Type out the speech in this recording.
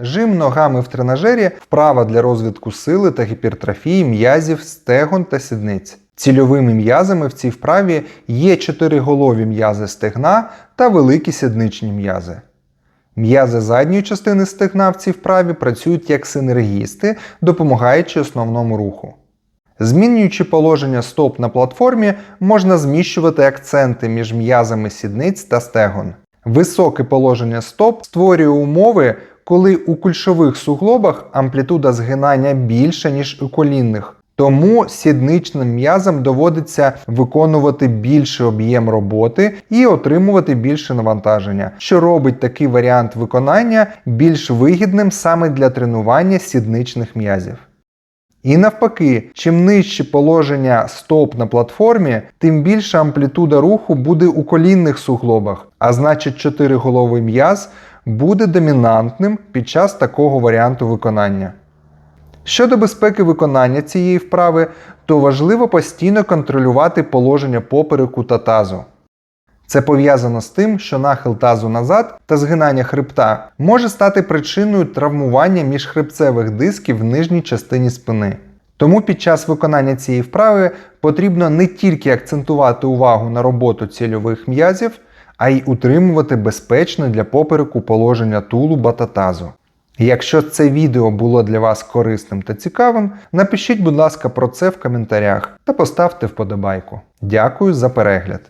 Жим ногами в тренажері вправа для розвитку сили та гіпертрофії м'язів, стегон та сідниць. Цільовими м'язами в цій вправі є чотириголові м'язи стегна та великі сідничні м'язи. М'язи задньої частини стегна в цій вправі працюють як синергісти, допомагаючи основному руху. Змінюючи положення стоп на платформі, можна зміщувати акценти між м'язами сідниць та стегон. Високе положення стоп створює умови, коли у кульшових суглобах амплітуда згинання більша, ніж у колінних. Тому сідничним м'язам доводиться виконувати більший об'єм роботи і отримувати більше навантаження, що робить такий варіант виконання більш вигідним саме для тренування сідничних м'язів. І навпаки, чим нижче положення стоп на платформі, тим більша амплітуда руху буде у колінних суглобах, а значить чотириголовий м'яз буде домінантним під час такого варіанту виконання. Щодо безпеки виконання цієї вправи, то важливо постійно контролювати положення попереку та тазу. Це пов'язано з тим, що нахил тазу назад та згинання хребта може стати причиною травмування міжхребцевих дисків в нижній частині спини. Тому під час виконання цієї вправи потрібно не тільки акцентувати увагу на роботу цільових м'язів, а й утримувати безпечне для попереку положення тулуба та тазу. Якщо це відео було для вас корисним та цікавим, напишіть, будь ласка, про це в коментарях та поставте вподобайку. Дякую за перегляд!